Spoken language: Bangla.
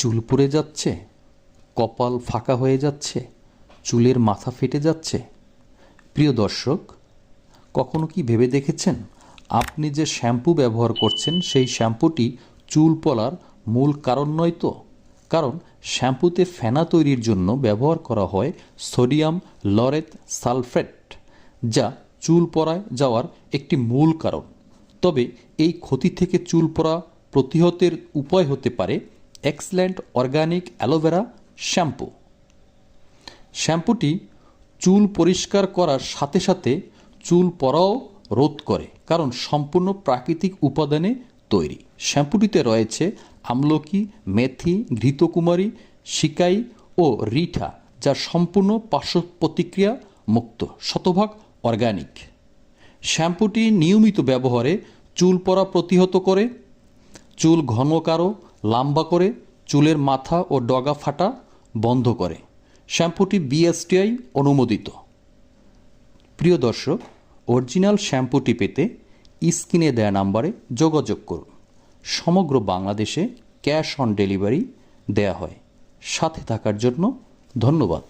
চুল পড়ে যাচ্ছে, কপাল ফাঁকা হয়ে যাচ্ছে, চুলের মাথা ফেটে যাচ্ছে। প্রিয় দর্শক, কখনো কি ভেবে দেখেছেন? আপনি যে শ্যাম্পু ব্যবহার করছেন, সেই শ্যাম্পুটি চুল পড়ার মূল কারণ নয় তো? কারণ শ্যাম্পুতে ফেনা তৈরির জন্য ব্যবহার করা হয় সোডিয়াম লরেট সালফেট, যা চুল পড়ায় যাওয়ার একটি মূল কারণ। তবে এই ক্ষতি থেকে চুল পড়া প্রতিহতের উপায় হতে পারে excellent organic aloe vera shampoo. শ্যাম্পুটি চুল পরিষ্কার করার সাথে সাথে চুল পড়াও রোধ করে, কারণ সম্পূর্ণ প্রাকৃতিক উপাদানে তৈরি। শ্যাম্পুটিতে রয়েছে আমলকি, মেথি, ঘৃতকুমারী, শিকাই ও রিঠা, যা সম্পূর্ণ পার্শ্ব প্রতিক্রিয়া মুক্ত, শতভাগ অর্গানিক। শ্যাম্পুটি নিয়মিত ব্যবহারে চুল পড়া প্রতিহত করে, চুল ঘন কারও লম্বা করে চুলের মাথা ও ডগা ফাটা বন্ধ করে। শ্যাম্পুটি বিএসটিআই অনুমোদিত। প্রিয় দর্শক, অরিজিনাল শ্যাম্পুটি পেতে স্কিনে দেয়া নাম্বারে যোগাযোগ করুন। সমগ্র বাংলাদেশে ক্যাশ অন ডেলিভারি দেয়া হয়। সাথে থাকার জন্য ধন্যবাদ।